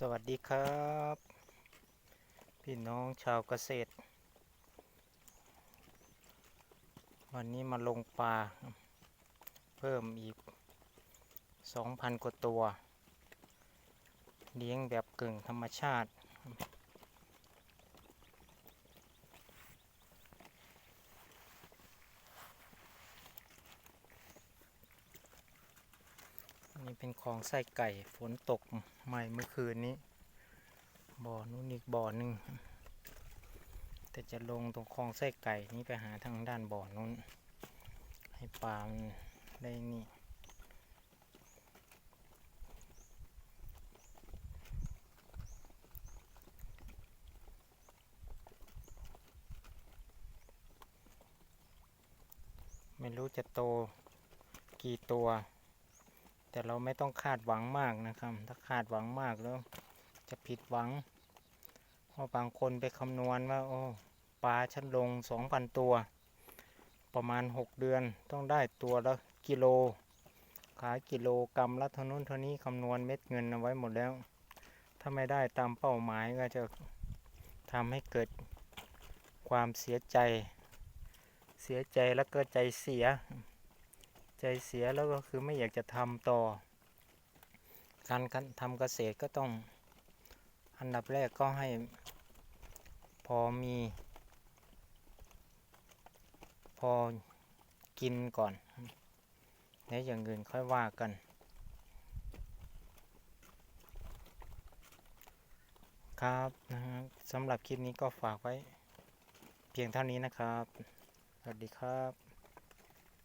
สวัสดีครับ พี่น้องชาวเกษตร วันนี้มาลงปลา เพิ่มอีก 2,000 กว่าตัว เลี้ยงแบบกึ่งธรรมชาติ นนี้เป็นของไส้ไก่ฝนตกใหม่เมื่อคืนนี้ บ่อนู้นอีกบ่อหนึ่งแต่จะลงตรงคลองไส้ไก่นี้ไปหาทางด้านบ่อนู้น ให้ปลามันได้นี่ไม่รู้จะโตกี่ตัว แต่เราไม่ต้องคาดหวังมากนะครับ ถ้าคาดหวังมากแล้วจะผิดหวัง เพราะบางคนไปคำนวณว่า โอ้ปลาฉันลงสองพันตัว ประมาณหกเดือนต้องได้ตัวละกิโล ขายกิโลกรรัมละเท่านู้นเท่านี้คำนวณเม็ดเงินเอาไว้หมดแล้ว ถ้าไม่ได้ตามเป้าหมายก็จะทำให้เกิดความเสียใจ เสียใจแล้วก็ใจเสีย ใจเสียแล้วก็คือไม่อยากจะทำต่อ การทำเกษตรก็ต้องอันดับแรกก็ให้พอมี พอกินก่อน แล้วอย่างอื่นค่อยว่ากัน ครับนะฮะสำหรับคลิปนี้ก็ฝากไว้เพียงเท่านี้นะครับ สวัสดีครับ